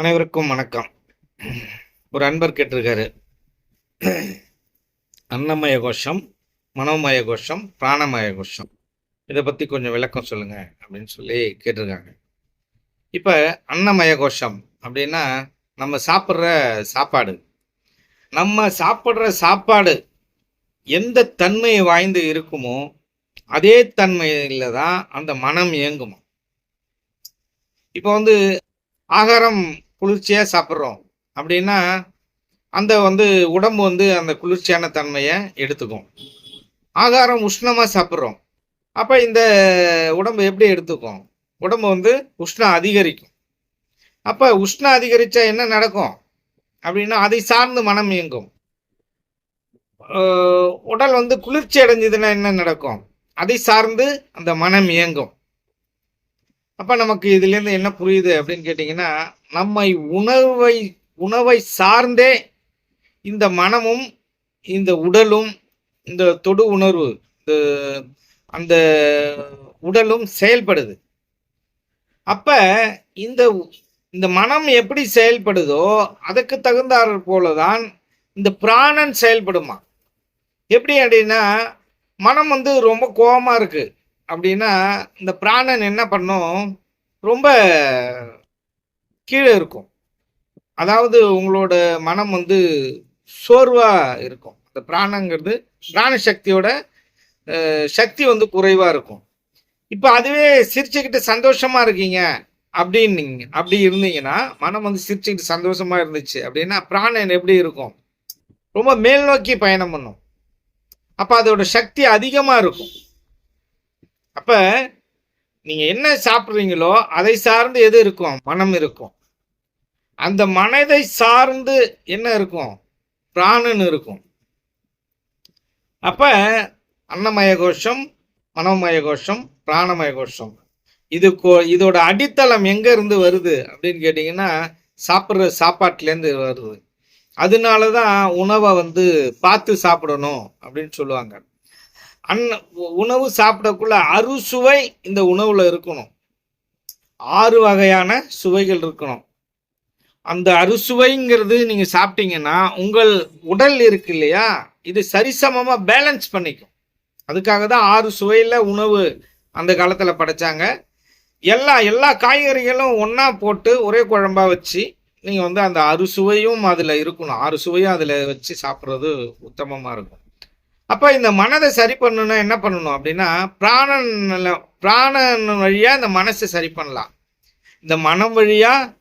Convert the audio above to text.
அனைவருக்கும் வணக்கம். ஒரு அன்பர் கேட்டிருக்காரு. அன்னமய கோஷம் மனோமய கோஷம் பிராணமய கோஷம். இதை பற்றி கொஞ்சம் விளக்கம் சொல்லுங்கள் அப்படின்னு சொல்லி கேட்டிருக்காங்க. இப்போ அன்னமய கோஷம் அப்படின்னா நம்ம சாப்பிட்ற சாப்பாடு. நம்ம சாப்பிட்ற சாப்பாடு எந்த தன்மை வாய்ந்து இருக்குமோ அதே தன்மையில் தான் அந்த மனம் இயங்குமா? இப்போ வந்து ஆகாரம் குளிர்ச்சியாக சாப்பிட்றோம். அப்படின்னா அந்த வந்து உடம்பு வந்து அந்த குளிர்ச்சியான தன்மையை எடுத்துக்கும். ஆகாரம் உஷ்ணமாக சாப்பிட்றோம். அப்போ இந்த உடம்பு எப்படி எடுத்துக்கும்? உடம்பு வந்து உஷ்ணம் அதிகரிக்கும். அப்போ உஷ்ணம் அதிகரித்தா என்ன நடக்கும்? அப்படின்னா அதை சார்ந்து மனம் இயங்கும். உடல் வந்து குளிர்ச்சி அடைஞ்சதுன்னா என்ன நடக்கும்? அதை சார்ந்து அந்த மனம் இயங்கும். அப்ப நமக்கு இதுல இருந்து என்ன புரியுது அப்படின்னு கேட்டீங்கன்னா நம்மை உணவை உணவை சார்ந்தே இந்த மனமும் இந்த உடலும் இந்த தொடு உணர்வு இந்த அந்த உடலும் செயல்படுது. அப்ப இந்த இந்த மனம் எப்படி செயல்படுதோ அதுக்கு தகுந்தாற் போலதான் இந்த பிராணன் செயல்படுமா? எப்படி அப்படின்னா மனம் வந்து ரொம்ப கோபமா இருக்கு. அப்படின்னா இந்த பிராணன் என்ன பண்ணும்? ரொம்ப கீழே இருக்கும். அதாவது உங்களோட மனம் வந்து சோர்வாக இருக்கும். அந்த பிராணங்கிறது பிராண சக்தியோட சக்தி வந்து குறைவாக இருக்கும். இப்போ அதுவே சிரிச்சுக்கிட்டு சந்தோஷமாக இருக்கீங்க அப்படின்னீங்க அப்படி இருந்தீங்கன்னா மனம் வந்து சிரிச்சுக்கிட்டு சந்தோஷமாக இருந்துச்சு அப்படின்னா பிராணன் எப்படி இருக்கும்? ரொம்ப மேல் நோக்கி பயணம் பண்ணும். அப்போ அதோட சக்தி அதிகமாக இருக்கும். அப்ப நீங்க என்ன சாப்பிட்றீங்களோ அதை சார்ந்து எது இருக்கும்? மனம் இருக்கும். அந்த மனதை சார்ந்து என்ன இருக்கும்? பிராணன் இருக்கும். அப்ப அன்னமய கோஷம் மனோமய கோஷம் பிராணமய கோஷம். இது கோ- இதோட அடித்தளம் எங்க இருந்து வருது அப்படின்னு கேட்டிங்கன்னா சாப்பிட்ற சாப்பாட்டிலேருந்து வருது. அதனால தான் உணவை வந்து பார்த்து சாப்பிடணும் அப்படின்னு சொல்லுவாங்க. அன்ன உ- உணவு சாப்பிடக்குள்ள அறுசுவை இந்த உணவில் இருக்கணும். ஆறு வகையான சுவைகள் இருக்கணும். அந்த அறுசுவைங்கிறது நீங்கள் சாப்பிட்டீங்கன்னா உங்கள் உடல் இருக்கு இல்லையா? இது சரிசமமாக பேலன்ஸ் பண்ணிக்கும். அதுக்காக தான் ஆறு சுவையில் உணவு அந்த காலத்தில் படைச்சாங்க. எல்லா எல்லா காய்கறிகளும் ஒன்றா போட்டு ஒரே குழம்பா வச்சு நீங்கள் வந்து அந்த அறுசுவையும் அதில் இருக்கணும். ஆறு சுவையும் அதில் வச்சு சாப்பிட்றது உத்தமமாக இருக்கும். அப்போ இந்த மனதை சரி பண்ணணும்னா என்ன பண்ணணும் அப்படின்னா பிராணன் பிராணன் வழியாக இந்த மனசை சரி பண்ணலாம். இந்த மனம் வழியாக